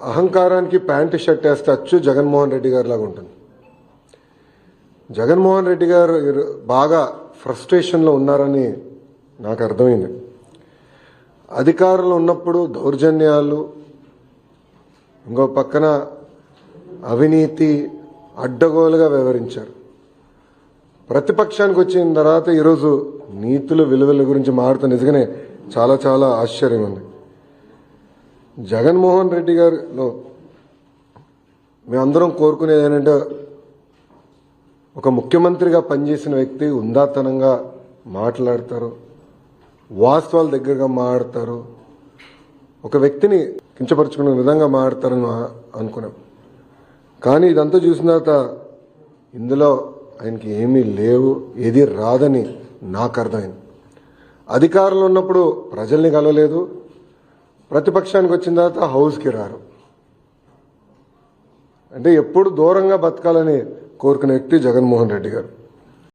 అహంకారానికి pant shirt వేస్తే అచ్చు జగన్మోహన్ రెడ్డి గారి లాగా ఉంటుంది. జగన్మోహన్ రెడ్డి గారు బాగా ఫ్రస్ట్రేషన్లో ఉన్నారని నాకు అర్థమైంది. అధికారంలో ఉన్నప్పుడు దౌర్జన్యాలు ఇంకో పక్కన అవినీతి అడ్డగోలుగా వ్యవహరించారు. ప్రతిపక్షానికి వచ్చిన తర్వాత ఈరోజు నీతులు విలువల గురించి మారుతూ నిజంగానే చాలా చాలా ఆశ్చర్యం ఉంది. జగన్మోహన్ రెడ్డి గారిలో మేమందరం కోరుకునేది ఏంటంటే ఒక ముఖ్యమంత్రిగా పనిచేసిన వ్యక్తి ఉందాతనంగా మాట్లాడతారు వాస్తవాల దగ్గరగా మాట్లాడతారు ఒక వ్యక్తిని కించపరుచుకునే విధంగా మాట్లాడతారని అనుకున్నాం. కానీ ఇదంతా చూసిన తర్వాత ఇందులో ఆయనకి ఏమీ లేవు ఏది రాదని నాకు అర్థమైంది. అధికారంలో ఉన్నప్పుడు ప్రజల్ని కలవలేదు ప్రతిపక్షానికి వచ్చిన తర్వాత హౌస్కి రారు. అంటే ఎప్పుడు దూరంగా బతకాలని కోరుకునే వ్యక్తి జగన్మోహన్ రెడ్డి గారు.